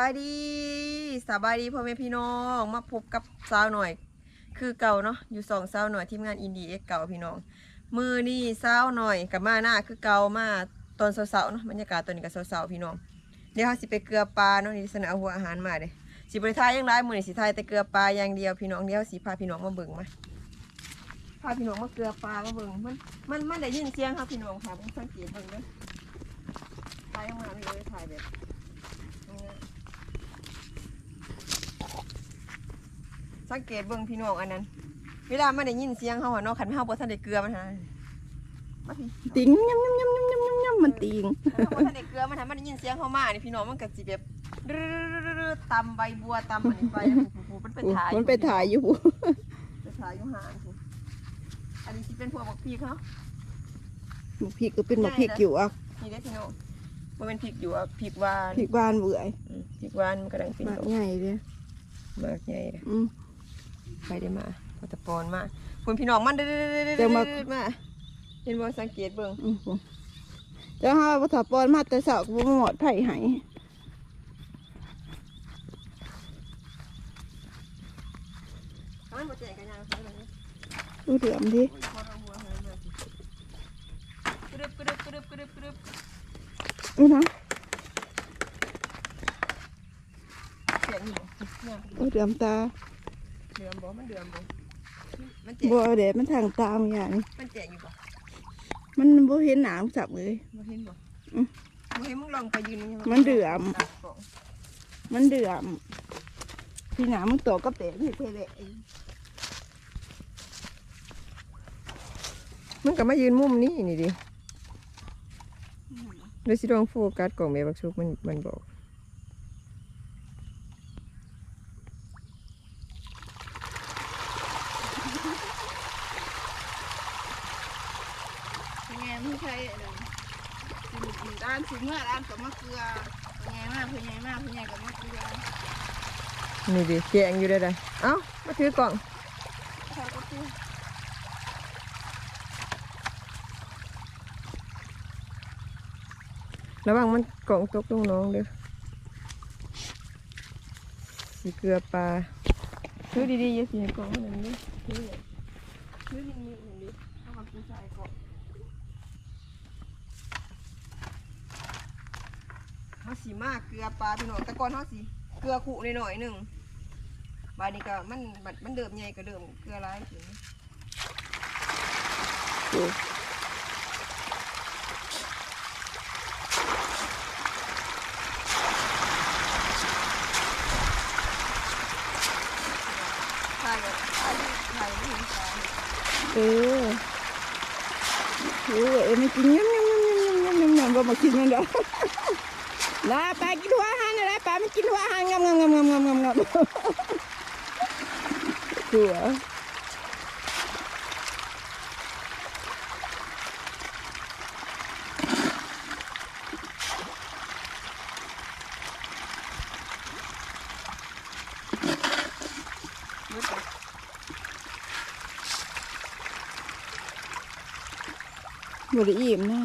บายดีสบายดีพ่อแม่พี่น้องมาพบกับสาวหน่อย คือเก่าเนาะอยู่สองสาวหน่อยทีมงานอินดีเอ็กเก่าพี่น้อง มือนี่สาวหน่อยกับมาหน้าคือเก่ามาตอนเสาๆเนาะบรรยากาศตอนนี้กับเสาๆพี่น้องเดี๋ยวเขาสิไปเกลือปลาเนาะนี่เสนอหัวอาหารมาเด้สิบริทายยังไรมือนี่สิทายแต่เกลือปลาอย่างเดียวพี่น้องเดี๋ยวสิพาพี่น้องมาเบิ่งมาพาพี่น้องมาเกลือปลามาเบิ่งมันมันมันได้ยินเสียงครับพี่น้องค่ะผมสังเกตเบิ่งเด้อทายออกมาไม่เลยถ่ายแบบ สังเกตเบิ่งพี่น้องอันนั้น เวลามันได้ยินเสียงเขาอะเนาะขันไม่เฮาบ่ทันได้เกลือมันฮะมาพี่ติงยำยำยำยำยำยำยำมันติงถ้าบ่ทันได้เกลือมันฮะมันได้ยินเสียงเขามานี่พี่น้องมันก็สิแบบรื้อๆๆตำใบบัวตำอันนี้ไปผูๆมันไปถ่ายมันไปถ่ายอยู่ไปถ่ายอยู่ห่างพูอันนี้สิเป็นพวกบักพีเขาหมกพริกก็เป็นหมกพริกอยู่อะนี่เด้อพี่น้องบ่เป็นพริกอยู่อะพริกหวานพริกบ้านเบื่อยอืมพริกหวานมันกำลังเป็นมากดอกใหญ่เลยมากใหญ่เล ยอืมไปได้มาก็ตะปอนมาคุณพี่น้องมันเด้อๆๆๆๆจะมา มาเห็นบ่สังเกตเบิ่งอืมผมจะหาวัตถุปอนมาแต่เสาก็บ่หมดไผ่ให้มันบ่แจกกันยังเขาเลยดูเดือมดิพอเราหัวหายมาสิกรึบกรึบกรึบกรึบกรึบอู้นะเสียงอยู่เนี่ย ดูเดือมตา เดือมบ่มันเดือมบ่มันแจกบ่เอาเด็ดมันทางตามอย่างนี้มันแจกอยู่บ่มันบ่เห็นหนามสับเลยบ่เห็นบ่อืมบ่เห็นมึงลองไปยืนนี่มันเดือมตัดกล่องมันเดือมพี่หนามันโตก็เตะพี่เพลเละมันก็มายืนมุมนี้นี่ดิเดี๋ยวสิลองโฟกัสกล่องแม่บักชุกมันมันบอก นไงไม่ใช่ด้านสิเมื่อด้านกับมะเกลือเป็นไงมากเป็นไงมากเป็นไงกับมะเกลือนี่ดิแจงอยู่ได้ไดเอ้ามาถือกล่องเขาก็พูดระวังมันกล่องตกลงน้องเด้อสิเกลือปลาถือดีๆอย่าสิให้กล่องมันนั่นดิถืออย่างถือนิ่งๆนั่นดิเอามาผู้ชายกล่อง เขาสีมากเกลือปลาพี่น้องแต่ก่อนเขาสีเกลือขู่หน่อยๆหนึ่งบานี้ก็มันบัดมันเดิมใหญ่ก็เดิมเกลือร้ายถึงใช่เลยใช่ใช่ไม่เห็นปลาเออเออเอ็มกินยำยำยำยำยำยำยำบ่มากินมันดอก ลาปลากินหัวอาหารอะไรปลามันกินหัวอาหารงำงำงำงำงำงำงำหัวมืดเลยบ่ได้อิ่มนะ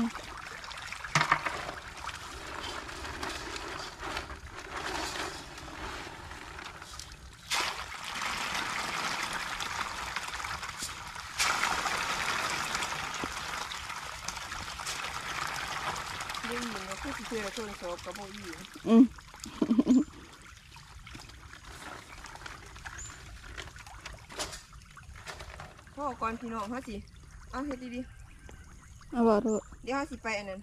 เรื่องมึงก็ คือสิเชื่อโทรศัพท์กับโมยีอืมพ่อก่อนพี่น้องเขาสิเอาเฮ็ดดีเอาบ่เถอะๆเดี๋ยวเขาสิไปอันนั้น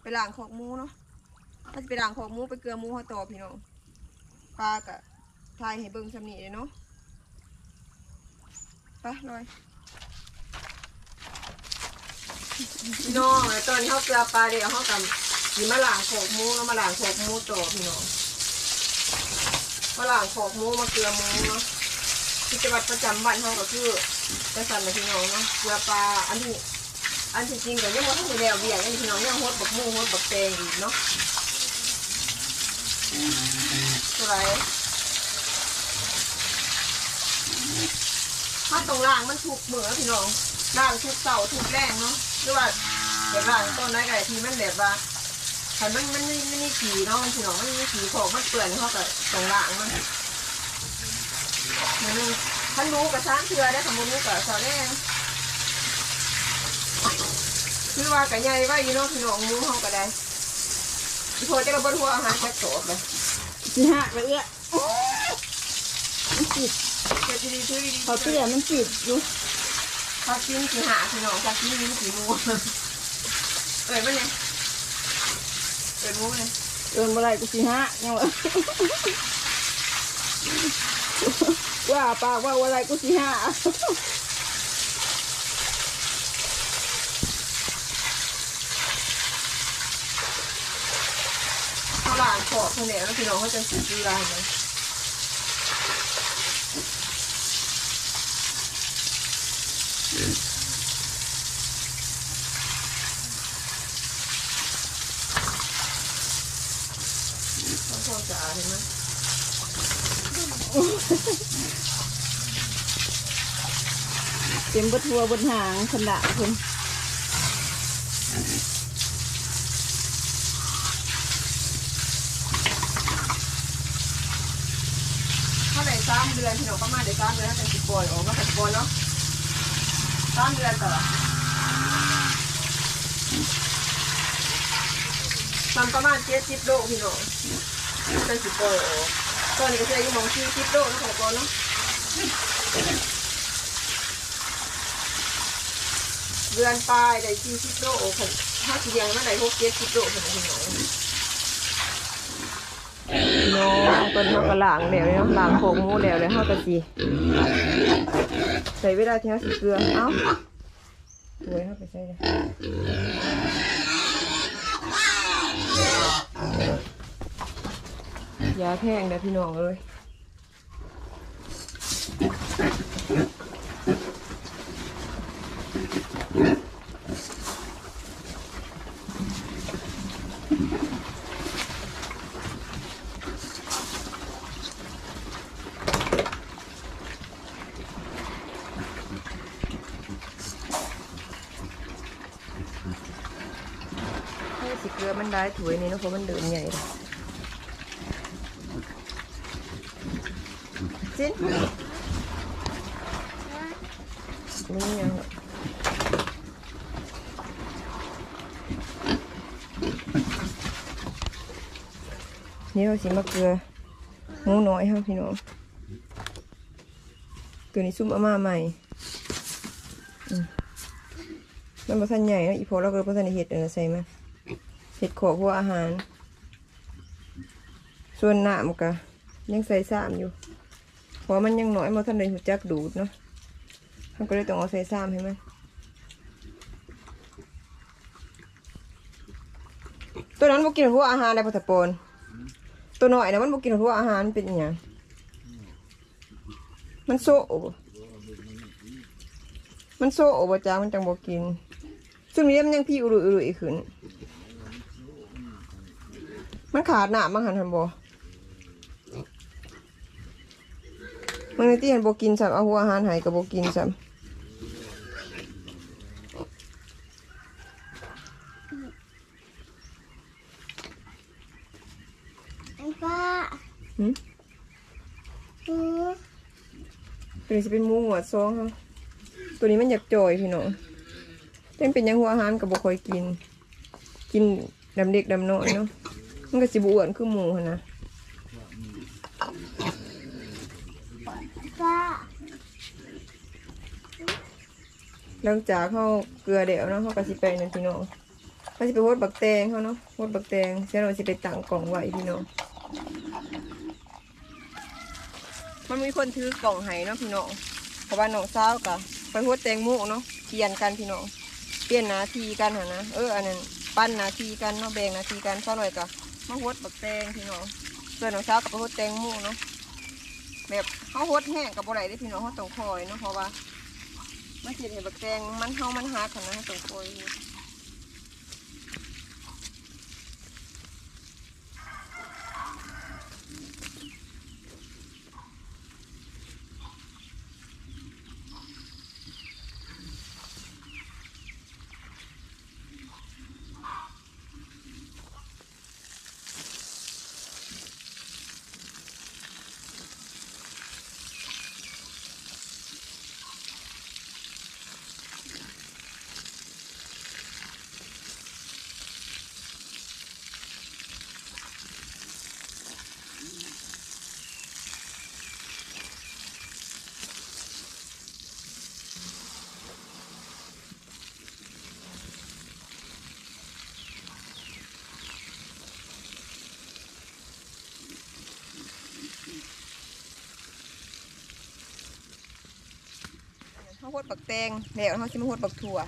ไปล้างขอกหมูเนาะเขาสิไปล้างขอกหมูไปเกลือหมูเขาต่อพี่น้องปลากะทายให้เบิ่งสำนีเลยเนาะไปลอยพี่น้องแล้วตอนนี้เขาเกลือปลาเดี๋ยวเขากับ สีมาล้างโขกมูแล้วมาล้างโขกมูต่อพี่น้องมาล้างโขกมูมาเกลือมูเนาะกิจวัตรประจำวันเขาก็คือจะสั่นมาพี่น้องเนาะเกลือปลาอันที่อันที่จริงก็ยังว่าทั้งหมดแล้วเบี้ยยังพี่น้องยังฮดบักมูฮดบักแตงอีกเนาะตัวไรถ้าตรงล่างมันถูกเหมือพี่น้องล่างทุกเสาทุกแรงเนาะหรือว่าเดี๋ยวล่างต้นไม้ไก่ที่มันแบบว่า คันมันมันไม่ไม่มีขี่เนาะมันพี่น้องมันมีขี่ของมันเปื่อนเขาก็ตรงล่างมันมันนึงท่านรู้กับช้างเชื่อได้คำรู้กับสาวแดงคือว่ากับใหญ่ไว้อยู่เนาะพี่น้องหมูเขาก็ได้พี่โพจะระเบิดหัวอาหารแค่โสดเลยสิหักไปเอื้อมันจิตเจ้าเขาเตี้ยมันจิตอยู่เขาชิ้นสีหาพี่น้องเขาชิ้นนี้สีมูเอ้ยมันเนี่ย เอ้ยมูเนี่ยเอินบ่ไรกูสิหักยังวะว่าปากว่าอะไรกูสิหักเขาหลานขอบคนเนี่ยแล้วพี่น้องเขาจะสีดีลายไหมเขาพอ จะเห็นไหมเต็มบดทัวบนหางขนาดคุณถ้าไหนสามเดือนพี่น้องก็มาเดี๋ยวสามเดือนถ้าเป็นสิบปล่อยออกมาสิบปล่อยเนาะสามเดือนต่อทำประมาณเจ็ดสิบโลพี่น้อง เป็นสิบปล่อยออกตอนนี้ก็จะอยู่มองที่สิบโลนะของก่อนเนาะเดือนปลายได้สี่สิบโลค่ะถ้าเดียงมาได้หกเจ็ดสิบโลพี่น้องพี่น้องน้องต้นเขากระหล่างแล้วเนาะหล่างโขกหมูแล้วแล้วเขากระสีใส่เวลาที่เขาสิเกลือเอ้าสวยเขาไปใส่เลย ยาแพงเด้อพี่น้องเอ้ยให้สิเกลือมันได้ถวยนี่นะเพราะมันเดินใหญ่เลย จิ้นนี่ยังนี่เราสิมาเกลือหมูน้อยครับพี่น้องตัวนี้ซุปอาม่าใหม่มันประทันใหญ่นะอีพอเราก็ประทันเห็ดเออใส่มาเห็ดขอพวกอาหาร ส่วนหน้ำก็ยังใส่สามอยู่ เพราะมันยังน้อยมาท่านเลยหูจักดูดเนาะท่านก็เลยต้องเอาใส่ซ้ำให้มันตัวนั้นบ่กินหัวอาหารได้พอตะปนตัวน้อยนะมันบกินหัวอาหารเป็นอย่างมันโซ่มันโซ่อบจ้ามันจังบ่กินซึ่งนี้มันยังพี่อุรุอุรุอีกขึ้นมันขาดหนาบางหันหันบ่ มันที่เห็นโบกินสับเอาหัวอาหารใหายกับโบกินสับไอ้ป้าหืมอือตัวนี้จะเป็นหมูหัวซองเขาตัวนี้มันอยากจ่อยพี่น้องแต่มันเป็นหยังหัวอาหารกับโบคอยกิน กินดำเด็กดำน้อยเนาะมันก็สิบอ้วนคือหมูหั่นนะ ป้าหลังจากเขาเกลือเดี๋ยวเนาะเขาก็สิไปนั่นพี่น้องเขาสิไปโฮดบักแตงเขาเนาะโฮดบักแตงเสียเราสิไปตั้งกล่องไว้พี่น้องมันมีคนถือกล่องให้เนาะพี่น้องเพราะว่าน้องสาวกะไปโฮดแตงโมเนาะเปลี่ยนกันพี่น้องเปลี่ยนนาทีกันหนนะเอออันนั้นปั้นนาทีกันเนาะแบ่งนาทีกันซะหน่อยกะมาโฮดบักแตงพี่น้องส่วนน้องสาวกับไปโฮดแตงโมเนาะ แบบเขาโฮดแห้งกับบ่ไรได้พี่น้องเขาต้องคอยเนาะเพราะว่ามันสิเห็นบักแตงมันเฮามันหักค่ะนะเขาต้องคอย เขาหดบักแตงแล้วเขาสิมาหดบักถั่ว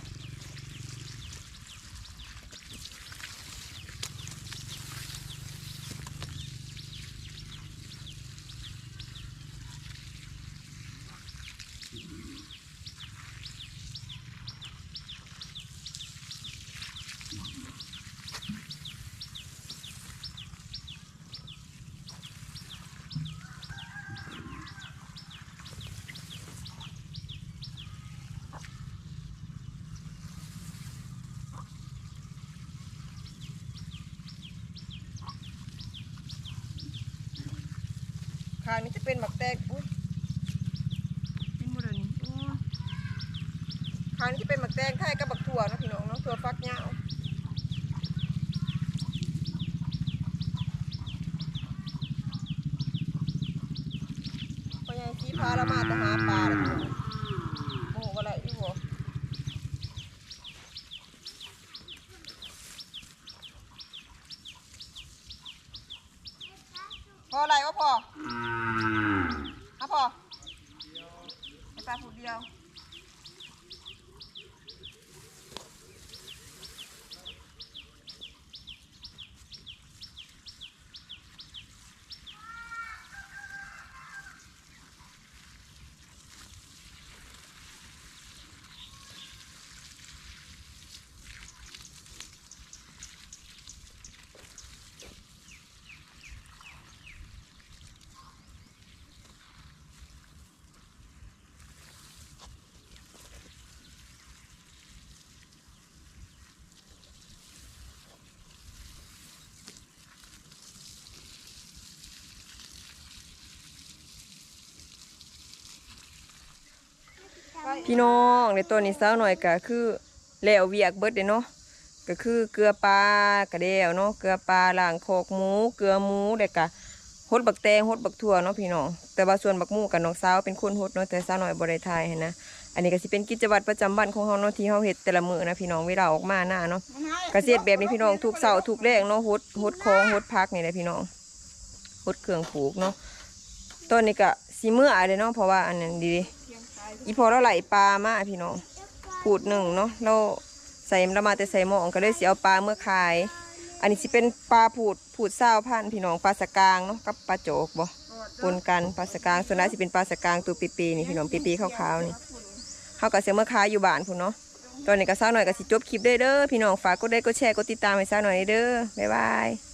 เป็นบักแตงอุ้ยเป็นหมดแล้วนี่โอ้ยข้างนี้จะเป็นบักแตงไทยกับบักถั่วเนาะพี่น้องเนาะถั่วฟักยาวพอยังชี้พาเรามาแต่หาปลาเลยพี่น้องโอ้โหอะไรอีกบ่พออะไรวะพอฮะพอไอ้ ปลาผูดเดียว พี่น้องในตัวนี้เสาหน่อยก็คือแล้วเวียกเบิดเด้เนาะก็คือเกลือปลากระเดวเนาะเกลือปลาล้างโคกหมู เกลือหมูเด็กกะฮดบักแตงฮดบักถั่วเนาะพี่น้องแต่ว่าส่วนบักหมูกับน้องสาวเป็นคนฮดเนาะแต่สาวหน่อยบ่ไทายหั้นนะอันนี้ก็สิเป็นกิจวัตรประจำวันของเฮาเนาะที่เฮาเฮ็ดแต่ละมื้อนะพี่น้องเวลาออกมาหน้าเนาะเกษตรแบบนี้พี่น้องทุกเสาทุกแรงเนาะฮดฮดของฮดพักนี่แหละพี่น้องฮดเครื่องปลูกเนาะต้นนี้ก็สิมื้ออะไรเนาะเพราะว่าอันนั้นดี อีพอเราไหลปลามาพี่น้องผูดหนึ่งเนาะเราใส่เรามาแต่ใส่หมองก็เลยเสิเอาปลาเมื่อขาย อันนี้สิเป็นปลาผูดผูดเศร้าพันพี่น้องปลาสกางเนาะกับปลาโจกบ่ปนกันปลาสกางส่วนนั้นสิเป็นปลาสกางตัวปีๆนี่พี่น้องปีๆขาวๆนี่เขาก็เสียเมื่อขายอยู่บ้านพุ่นเนาะตอนนี้ก็สาหน่อยก็สิจบคลิปเด้เด้อพี่น้องฝากกดไลค์กดแชร์กดติดตามให้สาหน่อยเด้อบ๊ายบาย